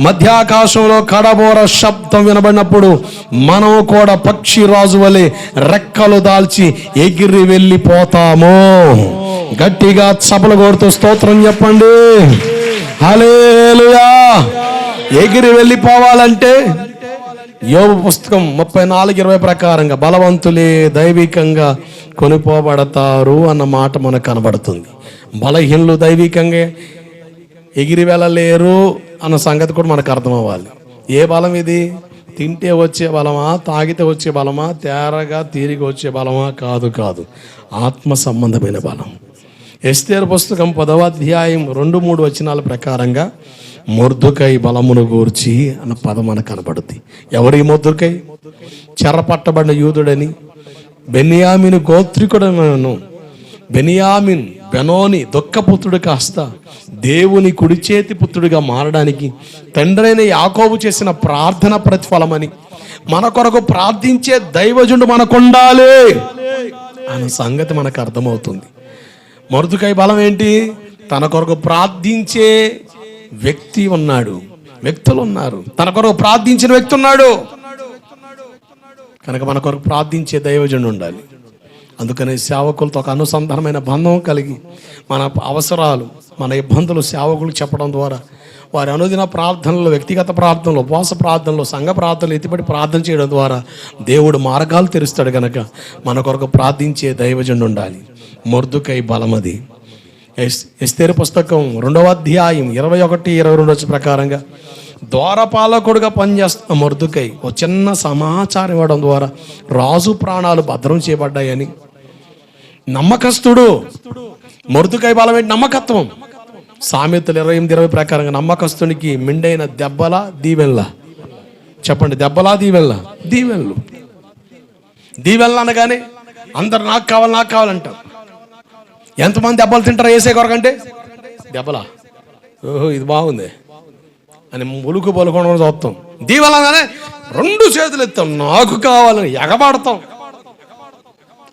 మధ్యాకాశంలో కడబోర శబ్దం వినబడినప్పుడు మనం కూడా పక్షి రాజు వలె రెక్కలు దాల్చి ఎగిరి వెళ్ళిపోతాము. గట్టిగా చపలు కొడుతూ స్తోత్రం చెప్పండి. హలేలుయా ఎగిరి వెళ్ళిపోవాలంటే యోగ పుస్తకం ముప్పై నాలుగు ఇరవై ప్రకారంగా బలవంతులే దైవికంగా కొనిపోబడతారు అన్న మాట మనకు కనబడుతుంది. బలహీనులు దైవికంగా ఎగిరి వెళ్ళలేరు. అన్న సంగతి కూడా మనకు అర్థం అవ్వాలి ఏ బలం ఇది? తింటే వచ్చే బలమా? తాగితే వచ్చే బలమా? తేరగా తీరిగి వచ్చే బలమా? కాదు కాదు. ఆత్మ సంబంధమైన బలం. ఎస్తేర్ పుస్తకం పదవ అధ్యాయం రెండు మూడు వచనాల ప్రకారంగా మొర్దుకై బలమును గూర్చి అన్న పదం మనకు కనబడుద్ది ఎవరి మొర్దుకై? చెరపట్టబడిన యూదుడని బెనియామిను గోత్రికుడను బెనియామిన్ బెనోని దుఃఖపుత్రుడు కాస్త దేవుని కుడి చేతి పుత్రుడిగా మారడానికి తండ్రైన యాకోబు చేసిన ప్రార్థన ప్రతిఫలమని మన కొరకు ప్రార్థించే దైవజుండు మనకుండాలి అన్న సంగతి మనకు అర్థమవుతుంది. మరుదుకై బలం ఏంటి? తన కొరకు ప్రార్థించే వ్యక్తి ఉన్నాడు. వ్యక్తులు ఉన్నారు. తన కొరకు ప్రార్థించిన వ్యక్తి ఉన్నాడు. కనుక మన కొరకు ప్రార్థించే దైవజనుడు ఉండాలి. అందుకని సేవకులతో ఒక అనుసంధానమైన బంధం కలిగి మన అవసరాలు మన ఇబ్బందులు సేవకులు చెప్పడం ద్వారా వారి అనుదిన ప్రార్థనలు వ్యక్తిగత ప్రార్థనలు ఉపవాస ప్రార్థనలు సంఘ ప్రార్థనలు ఎత్తిపడి ప్రార్థన చేయడం ద్వారా దేవుడు మార్గాలు తెరుస్తాడు కనుక మన కొరకు ప్రార్థించే దైవజండు ఉండాలి. మొర్దుకై బలమది ఎస్ ఎస్తేరు పుస్తకం రెండవ అధ్యాయం ఇరవై ఒకటి ఇరవై రెండు వచ్చి ప్రకారంగా ద్వారపాలకుడుగా పనిచేస్తున్న మొర్దుకై ఒక చిన్న సమాచారం ఇవ్వడం ద్వారా రాజు ప్రాణాలు భద్రం చేయబడ్డాయని నమ్మకస్తుడు. మొర్దుకై బలం ఏంటి నమ్మకత్వం? సామెతలు ఇరవై ఎనిమిది ఇరవై ప్రకారంగా నమ్మకస్తునికి మిండైన దెబ్బల దీవెన్ల? చెప్పండి దెబ్బలా దీవెన్ల? దీవెన్లు. దీవెన్లు అనగానే అందరు నాకు కావాలి నాకు కావాలంటారు. ఎంతమంది దెబ్బలు తింటారు వేసే కొరకంటే? దెబ్బలా. ఓహో ఇది బాగుంది. అని ములుకు పలుకోవడం చూస్తాం. దీవెలగానే రెండు చేతులు ఎత్తాం. నాకు కావాలని ఎగబాడతాం.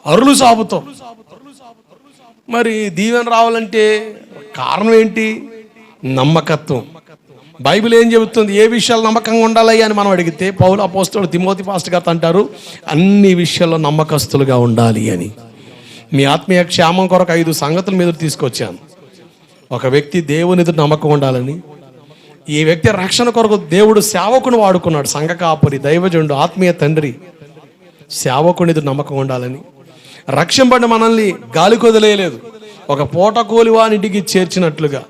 అరులు సాపుతాం. మరి దీవెన రావాలంటే కారణం ఏంటి? నమ్మకత్వం. బైబిల్ ఏం చెబుతుంది? ఏ విషయాలు నమ్మకంగా ఉండాలి అని మనం అడిగితే పౌల అపోస్తులు తిమోతి పాస్ట్ గారు అంటారు అన్ని విషయాల్లో నమ్మకస్తులుగా ఉండాలి అని. మీ ఆత్మీయ క్షేమం కొరకు ఐదు సంగతుల మీద తీసుకొచ్చాను. ఒక వ్యక్తి దేవుని ఎదురు నమ్మకం ఉండాలని ఈ వ్యక్తి రక్షణ కొరకు దేవుడు సేవకుని వాడుకున్నాడు సంఘ కాపురి ఆత్మీయ తండ్రి సేవకుని ఎదురు నమ్మకం ఉండాలని. రక్షింపడిన మనల్ని. గాలి కొదిలేయలేదు. ఒక పూట కోలివానింటికి చేర్చినట్లుగా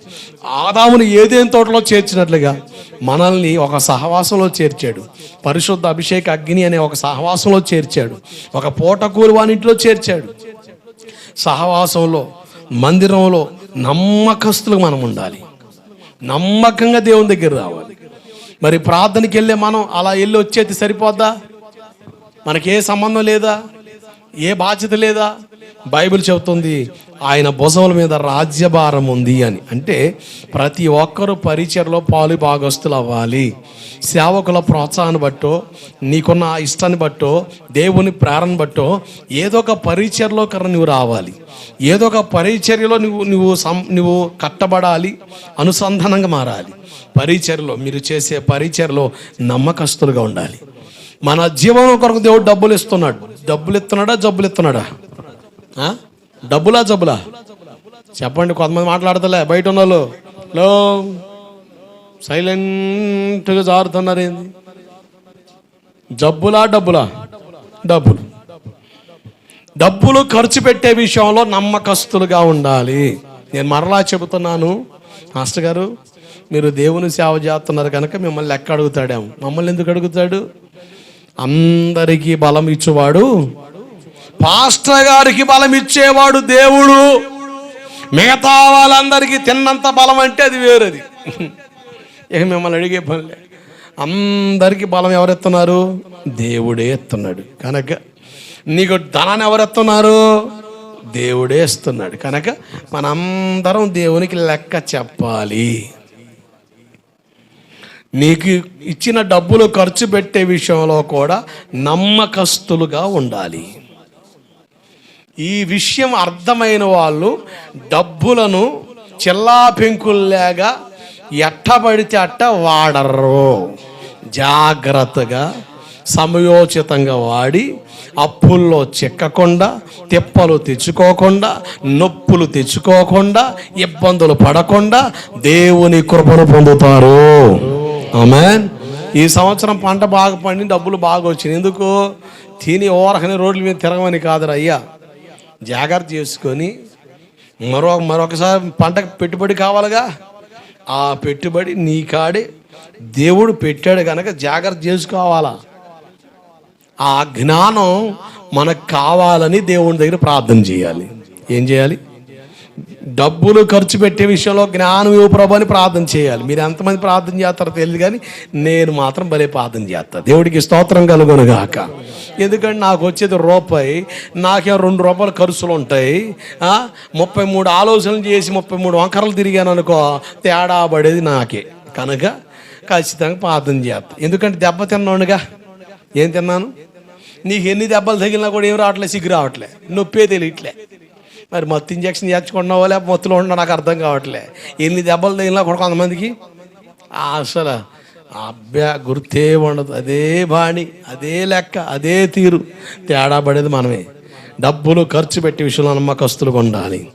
ఆదాముని ఏదేం తోటలో చేర్చినట్లుగా మనల్ని ఒక సహవాసంలో చేర్చాడు. పరిశుద్ధ అభిషేక అగ్ని అనే ఒక సహవాసంలో చేర్చాడు. ఒక పూట కూలివానింటిలో చేర్చాడు. సహవాసంలో మందిరంలో నమ్మకస్తులు మనం ఉండాలి. నమ్మకంగా దేవుని దగ్గర రావాలి. మరి ప్రార్థనకి వెళ్ళే మనం అలా వెళ్ళి వచ్చేది సరిపోద్దా? మనకి ఏ సంబంధం లేదా? ఏ బాధ్యత లేదా? బైబిల్ చెబుతుంది ఆయన భుజముల మీద రాజ్యభారం ఉంది అని. అంటే ప్రతి ఒక్కరూ పరిచయలో పాలు భాగస్తులు అవ్వాలి. సేవకుల ప్రోత్సాహాన్ని బట్టో నీకున్న ఇష్టాన్ని బట్టో దేవుని ప్రేరణ బట్టో ఏదో ఒక పరిచయలో కన్నా నువ్వు రావాలి. ఏదో ఒక పరిచర్యలో నువ్వు నువ్వు సం నువ్వు కట్టబడాలి అనుసంధానంగా మారాలి. పరిచర్లో మీరు చేసే పరిచర్లో నమ్మకస్తులుగా ఉండాలి. మన జీవనం కొరకు దేవుడు డబ్బులు ఇస్తున్నాడు. డబ్బులు ఇస్తున్నాడా? జబ్బులు ఇస్తున్నాడా? డబ్బులా జబ్బులా? చెప్పండి కొంతమంది మాట్లాడతలే. బయట ఉన్న వాళ్ళు లో సైలెంట్గా జారుతున్నారు ఏంది? జబ్బులా డబ్బులా? డబ్బులు. డబ్బులు ఖర్చు పెట్టే విషయంలో నమ్మకస్తులుగా ఉండాలి. నేను మరలా చెబుతున్నాను మాస్టర్ గారు మీరు దేవుని సేవ చేస్తున్నారు కనుక మిమ్మల్ని లెక్క అడుగుతాడేమో. మమ్మల్ని ఎందుకు అడుగుతాడు? అందరికీ బలం ఇచ్చేవాడు. పాస్టర్ గారికి బలం ఇచ్చేవాడు దేవుడు. మిగతా వాళ్ళందరికీ తిన్నంత బలం అంటే అది వేరేది. ఇక మిమ్మల్ని అడిగే పనిలే అందరికీ బలం ఎవరెత్తున్నారు? దేవుడే ఎత్తున్నాడు. కనుక నీకు ధనాన్ని ఎవరు ఎత్తున్నారు దేవుడే ఇస్తున్నాడు కనుక మనందరం దేవునికి లెక్క చెప్పాలి. నీకు ఇచ్చిన డబ్బులు ఖర్చు పెట్టే విషయంలో కూడా నమ్మకస్తులుగా ఉండాలి. ఈ విషయం అర్థమైన వాళ్ళు డబ్బులను చిల్లా పెంకుల్లాగా ఎట్టబడితే అట్ట వాడరు జాగ్రత్తగా సమయోచితంగా వాడి అప్పుల్లో చిక్కకుండా తిప్పలు తెచ్చుకోకుండా నొప్పులు తెచ్చుకోకుండా ఇబ్బందులు పడకుండా దేవుని కృపను పొందుతారు. ఆమెన్. ఈ సంవత్సరం పంట బాగా పండి డబ్బులు బాగా వచ్చినాయి. ఎందుకు? తిని ఓరకని రోడ్ల మీద తిరగమని కాదురా అయ్యా. జాగ్రత్త చేసుకొని మరో మరొకసారి పంటకు పెట్టుబడి కావాలిగా? ఆ పెట్టుబడి నీ కాడే. దేవుడు పెట్టాడు కనుక జాగ్రత్త చేసుకోవాలా? ఆ జ్ఞానం మనకు కావాలని దేవుని దగ్గర ప్రార్థన చేయాలి. ఏం చేయాలి? డబ్బులు ఖర్చు పెట్టే విషయంలో జ్ఞానం ఇవ్వ ప్రభు అని ప్రార్థన చేయాలి. మీరు ఎంతమంది ప్రార్థన చేస్తారో తెలియదు కానీ నేను మాత్రం భలే ప్రార్థన చేస్తాను దేవుడికి స్తోత్రం కలుగునుగాక ఎందుకంటే నాకు వచ్చేది రూపాయి నాకే రెండు రూపాయలు ఖర్చులు ఉంటాయి. ముప్పై మూడు ఆలోచనలు చేసి ముప్పై మూడు వంకరలు తిరిగాను అనుకో తేడా పడేది నాకే. కనుక ఖచ్చితంగా ప్రార్థన చేస్తాను ఎందుకంటే దెబ్బ తిన్నానుగా. ఏం తిన్నాను? నీకు ఎన్ని దెబ్బలు తగిలినా కూడా ఏం రావట్లేదు సిగ్గు రావట్లే. నొప్పే తెలియట్లే. మరి మత్తు ఇంజక్షన్ చేర్చుకుంటున్నావో లేకపోతే మత్తులో ఉన్నా నాకు అర్థం కావట్లే. ఎన్ని దెబ్బలు తగిలినా కూడా కొంతమందికి అసలు అబ్బా గుర్తే ఉండదు. అదే బాణి అదే లెక్క అదే తీరు. తేడా పడేది మనమే. డబ్బులు ఖర్చు పెట్టే విషయంలో నమ్మకస్తులుగా ఉండాలి.